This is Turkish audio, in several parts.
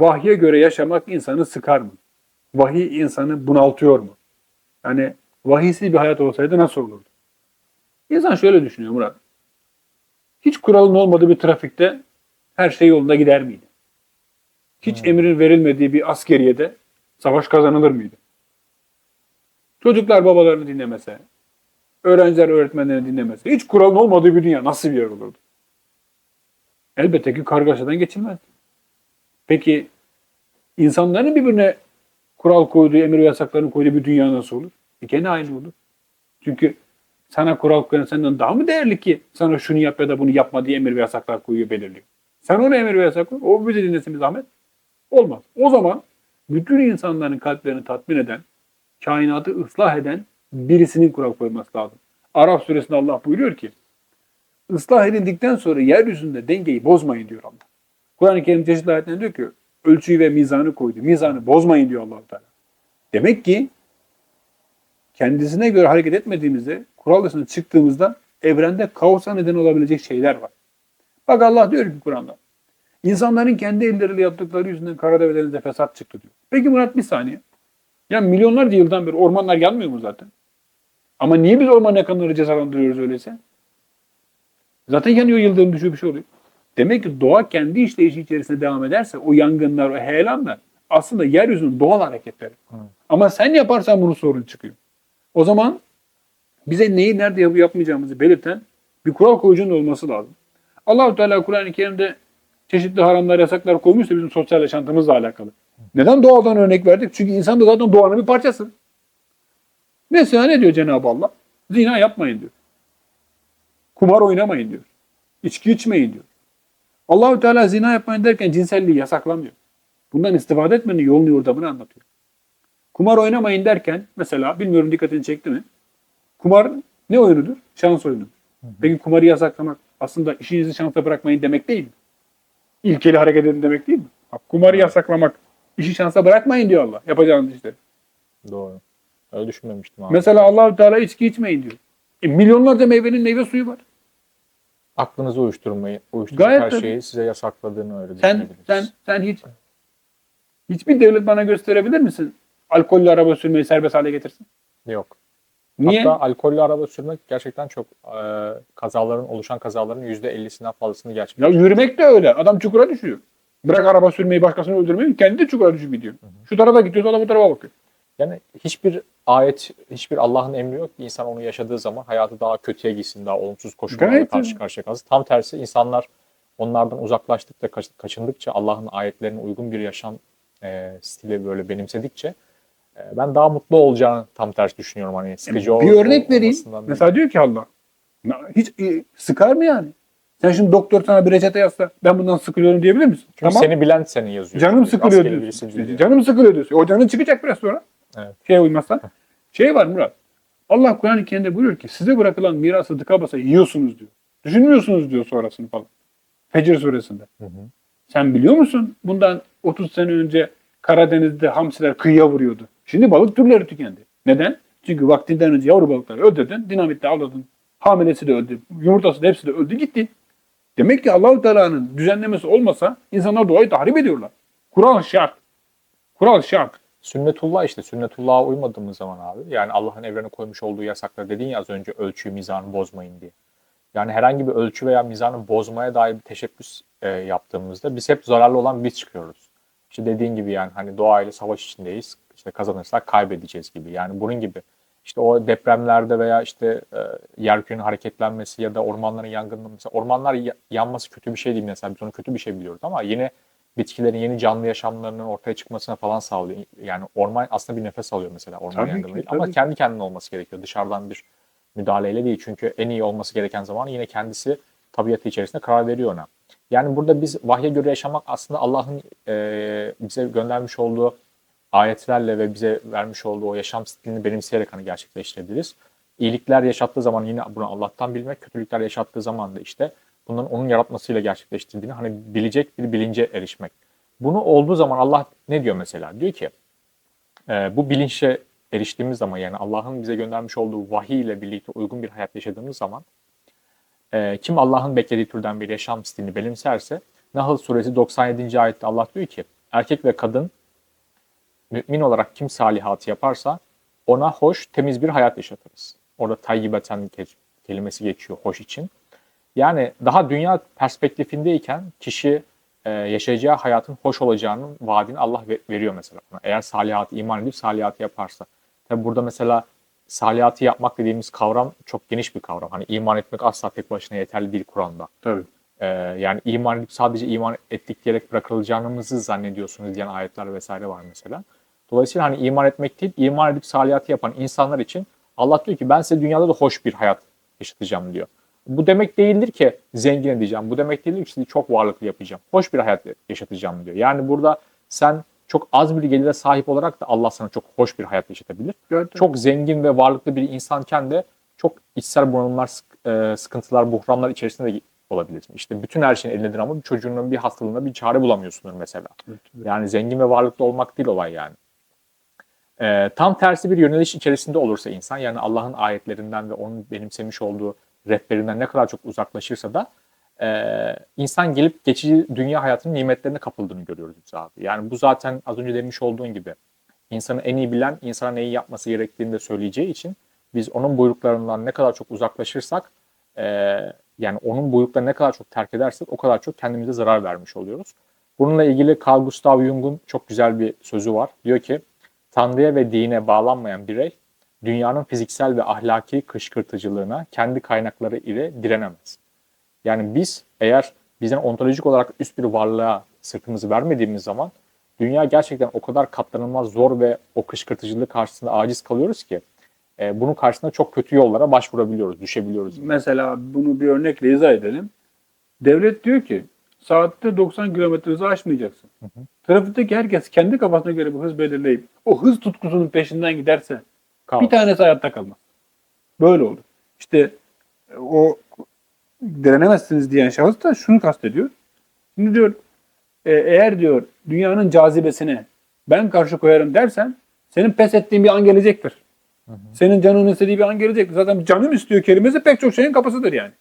vahye göre yaşamak insanı sıkar mı? Vahiy insanı bunaltıyor mu? Yani vahiysiz bir hayat olsaydı nasıl olurdu? İnsan şöyle düşünüyor Murat. Hiç kuralın olmadığı bir trafikte her şey yolunda gider miydi? Hiç Hmm. emrin verilmediği bir askeriyede savaş kazanılır mıydı? Çocuklar babalarını dinlemese, öğrenciler öğretmenlerini dinlemese, hiç kuralın olmadığı bir dünya nasıl bir yer olurdu? Elbette ki kargaşadan geçilmez. Peki insanların birbirine kural koyduğu, emir ve yasaklarını koyduğu bir dünya nasıl olur? E gene aynı olur. Çünkü sana kural koyan senden daha mı değerli ki sana şunu yap ya da bunu yapma diye emir ve yasaklar koyuyor, belirliyor. Sen ona emir ve yasak koy, o bizi dinlesin bir zahmet. Olmaz. O zaman bütün insanların kalplerini tatmin eden, kainatı ıslah eden birisinin kural koyması lazım. Araf suresinde Allah buyuruyor ki, ıslah edildikten sonra yeryüzünde dengeyi bozmayın diyor Allah. Kur'an-ı Kerim çeşitli ayetlerinde diyor ki, ölçüyü ve mizanı koydu. Mizanı bozmayın diyor allah Teala. Demek ki kendisine göre hareket etmediğimizde, kural dışına çıktığımızda evrende kaosa neden olabilecek şeyler var. Bak Allah diyor ki Kur'an'da, insanların kendi elleriyle yaptıkları yüzünden karada ve denizde fesat çıktı diyor. Peki Murat bir saniye. Ya milyonlarca yıldan beri ormanlar yanmıyor mu zaten? Ama niye biz orman yakanları cezalandırıyoruz öyleyse? Zaten yanıyor yıldırım düşüyor bir şey oluyor. Demek ki doğa kendi işleyişi içerisinde devam ederse o yangınlar, o heyelanlar aslında yeryüzünün doğal hareketleri. Ama sen yaparsan bunun sorun çıkıyor. O zaman bize neyi nerede yapıp yapmayacağımızı belirten bir kural koyucunun olması lazım. Allahu Teala Kur'an-ı Kerim'de çeşitli haramlar, yasaklar koymuşsa bizim sosyal yaşantımızla alakalı. Neden doğadan örnek verdik? Çünkü insan da zaten doğanın bir parçası. Mesela ne diyor Cenab-ı Allah? Zina yapmayın diyor. Kumar oynamayın diyor. İçki içmeyin diyor. Allahu Teala zina yapmayın derken cinselliği yasaklamıyor. Bundan istifade etmenin yolunu yordamını anlatıyor. Kumar oynamayın derken mesela bilmiyorum dikkatini çekti mi? Kumar ne oyunudur? Şans oyunu. Peki kumarı yasaklamak aslında işinizi şansa bırakmayın demek değil mi? İlkeli hareket edin demek değil mi? Bak, kumarı yasaklamak, işi şansa bırakmayın diyor Allah. Yapacağınız işleri. Doğru. Öyle düşünmemiştim abi. Mesela Allahu Teala içki içmeyin diyor. E, milyonlarca meyvenin meyve suyu var. Aklınızı uyuşturmayı, uyuşturucu Gayet her tabii. şeyi size yasakladığını öyle Sen düşünebiliriz. sen sen hiç hiçbir devlet bana gösterebilir misin? Alkollü araba sürmeyi serbest hale getirsin. Yok. Niye? Hatta alkollü araba sürmek gerçekten çok e, kazaların, oluşan kazaların %50'sinden fazlasını Ya gerçekleştiriyor. yürümek de öyle. Adam çukura düşüyor. Bırak araba sürmeyi, başkasını öldürmeyi, kendi de çukura düşüp gidiyor. Şu tarafa gidiyor, sonra bu tarafa bakıyor. Yani hiçbir ayet, hiçbir Allah'ın emri yok ki insan onu yaşadığı zaman hayatı daha kötüye gitsin, daha olumsuz koşullarla Gayet karşı tabii. karşıya kalsın. Tam tersi insanlar onlardan uzaklaştıkça, kaç- kaçındıkça, Allah'ın ayetlerine uygun bir yaşam e, stili böyle benimsedikçe e, ben daha mutlu olacağını tam tersi düşünüyorum. Hani sıkıcı bir ol- örnek vereyim. olmasından değil. Mesela diyor ki Allah, "Na- hiç e, sıkar mı yani? Sen şimdi doktor sana bir reçete yazsa, ben bundan sıkılıyorum diyebilir misin? Çünkü seni bilen seni yazıyor. Canım sıkılıyor Rastgele diyorsun. diyor. Canım sıkılıyor diyorsun. O canın çıkacak biraz sonra. Evet. Şeye uymazsan. Şey var Murat. Allah Kur'an-ı Kerim'de buyuruyor ki size bırakılan mirası tıka basa yiyorsunuz diyor. Düşünmüyorsunuz diyor sonrasını falan. Fecr suresinde. Hı hı. Sen biliyor musun bundan 30 sene önce Karadeniz'de hamsiler kıyıya vuruyordu. Şimdi balık türleri tükendi. Neden? Çünkü vaktinden önce yavru balıkları öldürdün, dinamitle avladın. Hamilesi de öldü, yumurtası da hepsi de öldü gitti. Demek ki Allahu Teala'nın düzenlemesi olmasa insanlar doğayı tahrip ediyorlar. Kural şart. Kural şart. Sünnetullah işte sünnetullah'a uymadığımız zaman abi yani Allah'ın evrene koymuş olduğu yasaklar dedin ya az önce ölçüyü mizanı bozmayın diye. Yani herhangi bir ölçü veya mizanı bozmaya dair bir teşebbüs e, yaptığımızda biz hep zararlı olan biz çıkıyoruz. İşte dediğin gibi yani hani doğayla savaş içindeyiz. İşte kazanırsak kaybedeceğiz gibi. Yani bunun gibi. İşte o depremlerde veya işte e, yerkürenin hareketlenmesi ya da ormanların yangınları mesela ormanlar ya- yanması kötü bir şey değil mesela biz onu kötü bir şey biliyoruz ama yine bitkilerin yeni canlı yaşamlarının ortaya çıkmasına falan sağlıyor. Yani orman aslında bir nefes alıyor mesela orman Tabii yangını ki. Ama kendi kendine olması gerekiyor. Dışarıdan bir müdahaleyle değil. Çünkü en iyi olması gereken zaman yine kendisi tabiatı içerisinde karar veriyor ona. Yani burada biz vahye göre yaşamak aslında Allah'ın e, bize göndermiş olduğu ayetlerle ve bize vermiş olduğu o yaşam stilini benimseyerek hani gerçekleştirebiliriz. İyilikler yaşattığı zaman yine bunu Allah'tan bilmek, kötülükler yaşattığı zaman da işte bunların onun yaratmasıyla gerçekleştirdiğini hani bilecek bir bilince erişmek. Bunu olduğu zaman Allah ne diyor mesela? Diyor ki e, bu bilinçe eriştiğimiz zaman yani Allah'ın bize göndermiş olduğu vahiy ile birlikte uygun bir hayat yaşadığımız zaman e, kim Allah'ın beklediği türden bir yaşam stilini benimserse Nahl suresi 97. ayette Allah diyor ki erkek ve kadın mümin olarak kim salihatı yaparsa ona hoş, temiz bir hayat yaşatırız. Orada tayyibeten ke- kelimesi geçiyor hoş için. Yani daha dünya perspektifindeyken kişi e, yaşayacağı hayatın hoş olacağının vaadini Allah ve- veriyor mesela. Eğer salihatı iman edip salihatı yaparsa. Tabi burada mesela salihatı yapmak dediğimiz kavram çok geniş bir kavram. Hani iman etmek asla tek başına yeterli değil Kur'an'da. Tabii. Ee, yani iman edip sadece iman ettik diyerek bırakılacağınızı zannediyorsunuz diyen ayetler vesaire var mesela. Dolayısıyla hani iman etmek değil, iman edip salihatı yapan insanlar için Allah diyor ki ben size dünyada da hoş bir hayat yaşatacağım diyor. Bu demek değildir ki zengin edeceğim. Bu demek değildir ki sizi çok varlıklı yapacağım. Hoş bir hayat yaşatacağım diyor. Yani burada sen çok az bir gelire sahip olarak da Allah sana çok hoş bir hayat yaşatabilir. Çok Çok zengin ve varlıklı bir insanken de çok içsel bunalımlar, e, sıkıntılar, buhranlar içerisinde de olabilirsin. İşte bütün her şeyin elindedir ama bir çocuğunun bir hastalığına bir çare bulamıyorsundur mesela. Yani zengin ve varlıklı olmak değil olay yani. Ee, tam tersi bir yöneliş içerisinde olursa insan yani Allah'ın ayetlerinden ve onun benimsemiş olduğu rehberinden ne kadar çok uzaklaşırsa da e, insan gelip geçici dünya hayatının nimetlerine kapıldığını görüyoruz biz abi. Yani bu zaten az önce demiş olduğun gibi insanı en iyi bilen insana neyi yapması gerektiğini de söyleyeceği için biz onun buyruklarından ne kadar çok uzaklaşırsak e, yani onun buyruklarını ne kadar çok terk edersek o kadar çok kendimize zarar vermiş oluyoruz. Bununla ilgili Carl Gustav Jung'un çok güzel bir sözü var. Diyor ki Tanrı'ya ve dine bağlanmayan birey dünyanın fiziksel ve ahlaki kışkırtıcılığına kendi kaynakları ile direnemez. Yani biz eğer bizden ontolojik olarak üst bir varlığa sırtımızı vermediğimiz zaman dünya gerçekten o kadar katlanılmaz zor ve o kışkırtıcılık karşısında aciz kalıyoruz ki e, bunun karşısında çok kötü yollara başvurabiliyoruz, düşebiliyoruz. Mesela bunu bir örnekle izah edelim. Devlet diyor ki saatte 90 kilometre hızı aşmayacaksın. Trafikteki herkes kendi kafasına göre bir hız belirleyip o hız tutkusunun peşinden giderse Kaos. bir tanesi hayatta kalmaz. Böyle olur. İşte e, o direnemezsiniz diyen şahıs da şunu kastediyor. Şimdi diyor e, eğer diyor dünyanın cazibesine ben karşı koyarım dersen senin pes ettiğin bir an gelecektir. Senin canının istediği bir an gelecektir. Zaten canım istiyor kelimesi pek çok şeyin kapısıdır yani.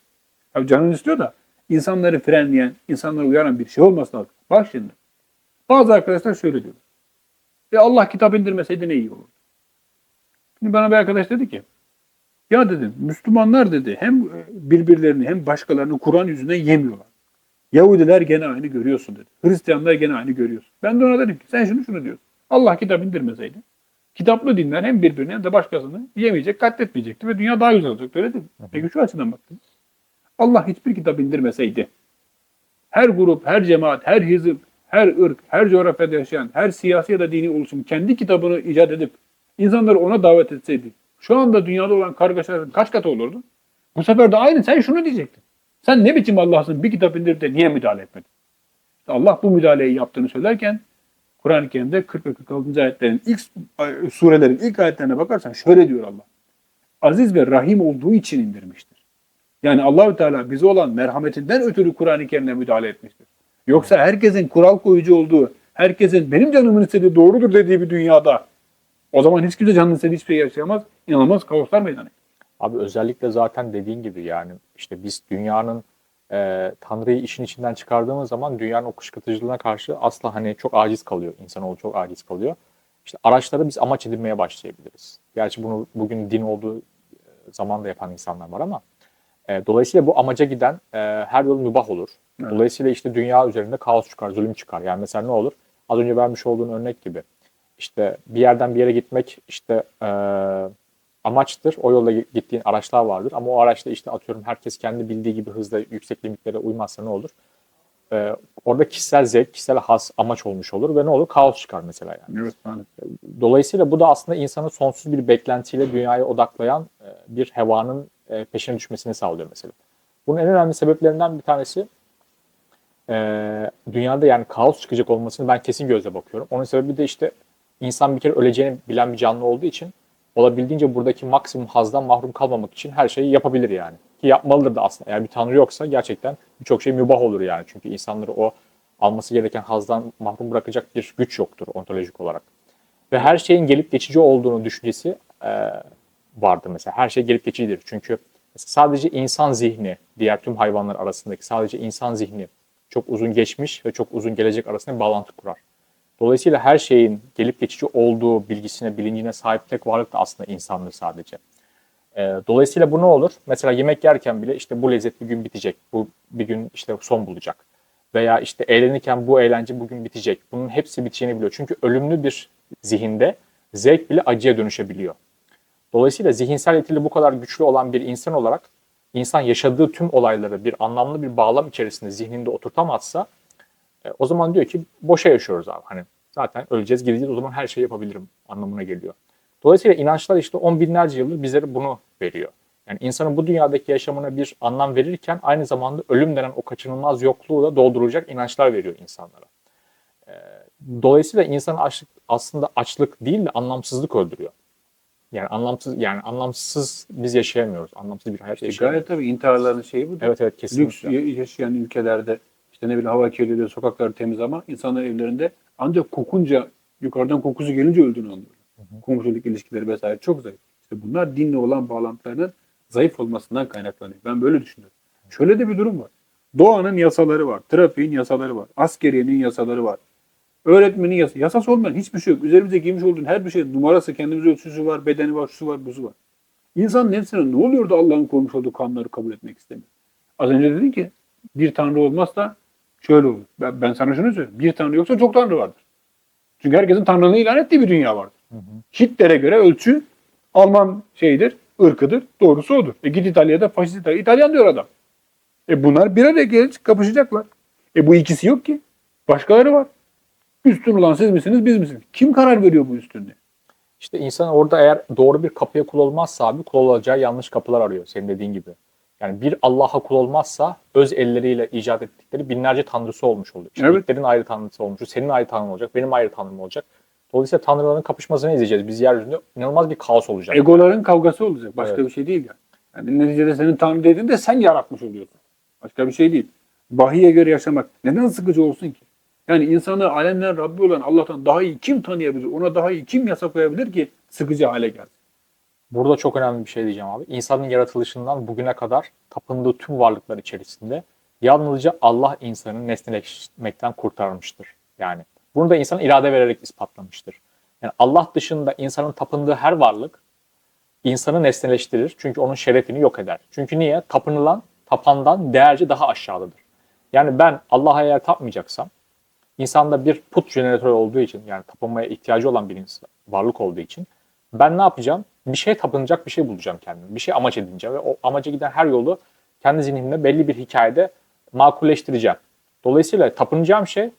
Abi canın istiyor da insanları frenleyen, insanları uyaran bir şey olması lazım. Bak şimdi. Bazı arkadaşlar şöyle diyor. E Allah kitap indirmeseydi ne iyi olur. Şimdi bana bir arkadaş dedi ki ya dedim Müslümanlar dedi hem e, birbirlerini hem başkalarını Kur'an yüzünden yemiyorlar. Yahudiler gene aynı görüyorsun dedi. Hristiyanlar gene aynı görüyorsun. Ben de ona dedim ki sen şunu şunu diyorsun. Allah kitap indirmeseydi kitaplı dinler hem birbirini hem de başkasını yemeyecek, katletmeyecekti ve dünya daha güzel olacaktı. Öyle değil mi? Peki şu açıdan baktım. Allah hiçbir kitap indirmeseydi her grup, her cemaat, her hizip, her ırk, her coğrafyada yaşayan, her siyasi ya da dini oluşum kendi kitabını icat edip insanları ona davet etseydi şu anda dünyada olan kargaşaların kaç katı olurdu? Bu sefer de aynı sen şunu diyecektin. Sen ne biçim Allah'sın bir kitap indirip de niye müdahale etmedin? İşte Allah bu müdahaleyi yaptığını söylerken Kur'an-ı Kerim'de 40 ve 46. ayetlerin ilk surelerin ilk ayetlerine bakarsan şöyle diyor Allah. Aziz ve rahim olduğu için indirmiştir. Yani Allahü Teala bize olan merhametinden ötürü Kur'an-ı Kerim'e müdahale etmiştir. Yoksa herkesin kural koyucu olduğu, herkesin benim canımın istediği doğrudur dediği bir dünyada o zaman hiç kimse canının istediği hiçbir şey yaşayamaz. İnanılmaz kaoslar meydana. Abi özellikle zaten dediğin gibi yani işte biz dünyanın e, Tanrı'yı işin içinden çıkardığımız zaman dünyanın o kışkırtıcılığına karşı asla hani çok aciz kalıyor. İnsanoğlu çok aciz kalıyor. İşte araçları biz amaç edinmeye başlayabiliriz. Gerçi bunu bugün din olduğu e, zaman da yapan insanlar var ama e, dolayısıyla bu amaca giden e, her yol mübah olur. Evet. Dolayısıyla işte dünya üzerinde kaos çıkar, zulüm çıkar. Yani mesela ne olur? Az önce vermiş olduğun örnek gibi. İşte bir yerden bir yere gitmek işte e, amaçtır. O yolda gittiğin araçlar vardır. Ama o araçta işte atıyorum herkes kendi bildiği gibi hızla yüksek limitlere uymazsa ne olur? Ee, orada kişisel zevk, kişisel has amaç olmuş olur ve ne olur? Kaos çıkar mesela yani. Evet. maalesef. Dolayısıyla bu da aslında insanı sonsuz bir beklentiyle dünyaya odaklayan e, bir hevanın e, peşine düşmesini sağlıyor mesela. Bunun en önemli sebeplerinden bir tanesi e, dünyada yani kaos çıkacak olmasını ben kesin gözle bakıyorum. Onun sebebi de işte insan bir kere öleceğini bilen bir canlı olduğu için olabildiğince buradaki maksimum hazdan mahrum kalmamak için her şeyi yapabilir yani. Ki yapmalıdır da aslında. Eğer bir tanrı yoksa gerçekten birçok şey mübah olur yani. Çünkü insanları o alması gereken hazdan mahrum bırakacak bir güç yoktur ontolojik olarak. Ve her şeyin gelip geçici olduğunu düşüncesi e, vardır mesela. Her şey gelip geçicidir. Çünkü sadece insan zihni diğer tüm hayvanlar arasındaki sadece insan zihni çok uzun geçmiş ve çok uzun gelecek arasında bağlantı kurar. Dolayısıyla her şeyin gelip geçici olduğu bilgisine, bilincine sahip tek varlık da aslında insandır sadece. Ee, dolayısıyla bu ne olur? Mesela yemek yerken bile işte bu lezzet bir gün bitecek. Bu bir gün işte son bulacak. Veya işte eğlenirken bu eğlence bugün bitecek. Bunun hepsi biteceğini biliyor. Çünkü ölümlü bir zihinde zevk bile acıya dönüşebiliyor. Dolayısıyla zihinsel yetili bu kadar güçlü olan bir insan olarak insan yaşadığı tüm olayları bir anlamlı bir bağlam içerisinde zihninde oturtamazsa e, o zaman diyor ki boşa yaşıyoruz abi. Hani zaten öleceğiz gideceğiz o zaman her şeyi yapabilirim anlamına geliyor. Dolayısıyla inançlar işte on binlerce yıldır bizlere bunu veriyor. Yani insanın bu dünyadaki yaşamına bir anlam verirken aynı zamanda ölüm denen o kaçınılmaz yokluğu da dolduracak inançlar veriyor insanlara. E, Dolayısıyla insanın açlık aslında açlık değil de anlamsızlık öldürüyor. Yani anlamsız yani anlamsız biz yaşayamıyoruz. Anlamsız bir hayat İşte yaşayamıyoruz. gayet tabii intiharların şeyi bu. Evet evet Lüks kesinlikle. ya- yaşayan ülkelerde işte ne bileyim hava kirliliği, sokakları temiz ama insanlar evlerinde ancak kokunca yukarıdan kokusu gelince öldüğünü anlıyor. Komşuluk ilişkileri vesaire çok zayıf. İşte bunlar dinle olan bağlantılarının zayıf olmasından kaynaklanıyor. Ben böyle düşünüyorum. Şöyle de bir durum var. Doğanın yasaları var, trafiğin yasaları var, askeriyenin yasaları var. Öğretmenin yasası. Yasası olmayan hiçbir şey yok. Üzerimize giymiş olduğun her bir şey numarası, kendimize ölçüsü var, bedeni var, şusu var, buzu var. İnsan nefsine ne oluyor da Allah'ın koymuş olduğu kanunları kabul etmek istemiyor? Az önce dedin ki bir tanrı olmazsa şöyle olur. Ben, ben sana şunu söyleyeyim. Bir tanrı yoksa çok tanrı vardır. Çünkü herkesin tanrılığını ilan ettiği bir dünya vardır. Hitler'e göre ölçü Alman şeyidir, ırkıdır. Doğrusu odur. E git İtalya'da faşist İtalya. İtalyan diyor adam. E bunlar bir araya gelecek, kapışacaklar. E bu ikisi yok ki. Başkaları var. Üstün olan siz misiniz, biz misiniz? Kim karar veriyor bu üstünlüğe? İşte insan orada eğer doğru bir kapıya kul olmazsa abi kul olacağı yanlış kapılar arıyor senin dediğin gibi. Yani bir Allah'a kul olmazsa öz elleriyle icat ettikleri binlerce tanrısı olmuş oluyor. İşte Evet. Ayrı tanrısı olmuş, senin ayrı tanrın olacak, benim ayrı tanrım olacak. Dolayısıyla tanrıların kapışmasını izleyeceğiz. Biz yeryüzünde inanılmaz bir kaos olacak. Egoların kavgası olacak. Başka Evet. bir şey değil yani. yani. Neticede senin tanrı dediğinde sen yaratmış oluyorsun. Başka bir şey değil. Bahiye göre yaşamak neden sıkıcı olsun ki? Yani insanı alemler Rabbi olan Allah'tan daha iyi kim tanıyabilir? Ona daha iyi kim yasa koyabilir ki sıkıcı hale gelsin? Burada çok önemli bir şey diyeceğim abi. İnsanın yaratılışından bugüne kadar tapındığı tüm varlıklar içerisinde yalnızca Allah insanı nesneleşmekten kurtarmıştır. Yani bunu da insan irade vererek ispatlamıştır. Yani Allah dışında insanın tapındığı her varlık insanı nesneleştirir. Çünkü onun şerefini yok eder. Çünkü niye? Tapınılan tapandan değerce daha aşağıdadır. Yani ben Allah'a eğer tapmayacaksam insanda bir put jeneratörü olduğu için yani tapınmaya ihtiyacı olan bir insan, varlık olduğu için ben ne yapacağım? Bir şeye tapınacak bir şey bulacağım kendime. Bir şey amaç edineceğim ve o amaca giden her yolu kendi zihnimde belli bir hikayede makulleştireceğim. Dolayısıyla tapınacağım şey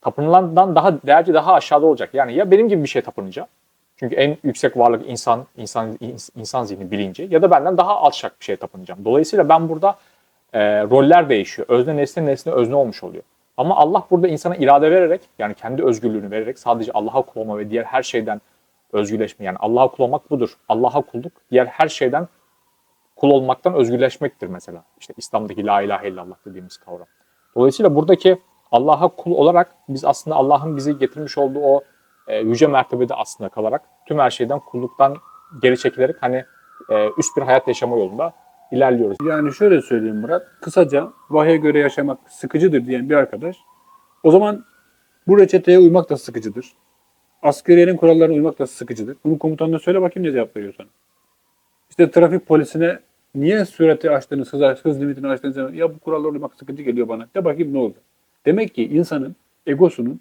tapınılandan daha değerci daha aşağıda olacak. Yani ya benim gibi bir şeye tapınacağım. Çünkü en yüksek varlık insan insan insan zihni bilinci ya da benden daha alçak bir şeye tapınacağım. Dolayısıyla ben burada e, roller değişiyor. Özne nesne nesne özne olmuş oluyor. Ama Allah burada insana irade vererek yani kendi özgürlüğünü vererek sadece Allah'a kul olma ve diğer her şeyden özgürleşme yani Allah'a kul olmak budur. Allah'a kulluk diğer her şeyden kul olmaktan özgürleşmektir mesela. İşte İslam'daki la ilahe illallah dediğimiz kavram. Dolayısıyla buradaki Allah'a kul olarak biz aslında Allah'ın bizi getirmiş olduğu o e, yüce mertebede aslında kalarak tüm her şeyden kulluktan geri çekilerek hani e, üst bir hayat yaşama yolunda ilerliyoruz. Yani şöyle söyleyeyim Murat. Kısaca vahye göre yaşamak sıkıcıdır diyen bir arkadaş. O zaman bu reçeteye uymak da sıkıcıdır. Askeriyenin kurallarına uymak da sıkıcıdır. Bunu komutanına söyle bakayım ne cevap veriyor sana. İşte trafik polisine niye sürati açtığınız, hız, hız limitini açtığınız zaman ya bu kurallara uymak sıkıcı geliyor bana. De bakayım ne oldu. Demek ki insanın egosunun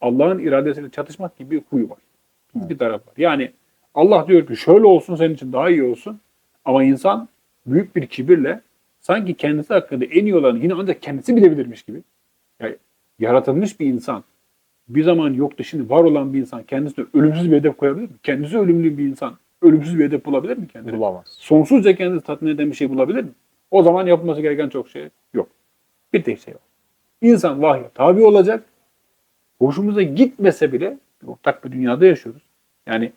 Allah'ın iradesiyle çatışmak gibi bir huyu var. Bir taraf var. Yani Allah diyor ki şöyle olsun senin için daha iyi olsun. Ama insan büyük bir kibirle sanki kendisi hakkında en iyi olanı yine ancak kendisi bilebilirmiş gibi. Yani yaratılmış bir insan bir zaman yoktu şimdi var olan bir insan kendisine ölümsüz bir hedef koyabilir mi? Kendisi ölümlü bir insan ölümsüz bir hedef bulabilir mi kendine? Bulamaz. Sonsuzca kendisi tatmin eden bir şey bulabilir mi? O zaman yapılması gereken çok şey yok. Bir tek şey var. İnsan vahye tabi olacak. Hoşumuza gitmese bile ortak bir dünyada yaşıyoruz. Yani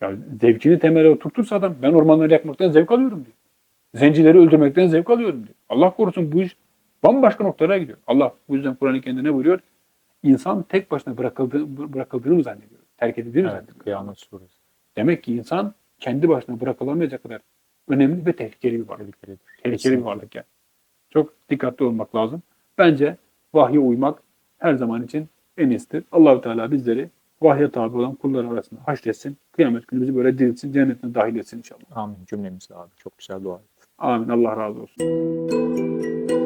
ya zevkini temele oturtursa adam ben ormanları yakmaktan zevk alıyorum diyor. Zencileri öldürmekten zevk alıyorum diyor. Allah korusun bu iş bambaşka noktalara gidiyor. Allah bu yüzden Kur'an-ı Kerim'de ne buyuruyor? İnsan tek başına bırakıldığı, bırakıldığını mı zannediyor? Terk edildiğini mi Evet, zannediyor? Kıyamet suresi. Demek ki insan kendi başına bırakılamayacak kadar önemli ve tehlikeli bir varlık. Tehlikelidir. Tehlikeli bir varlık yani. Çok dikkatli olmak lazım. Bence vahye uymak her zaman için en iyisidir. Allahu Teala bizleri vahye tabi olan kullar arasında haşretsin. Kıyamet günü bizi böyle diriltsin, cennetine dahil etsin inşallah. Amin cümlemizle abi. Çok güzel dua. Amin. Allah razı olsun.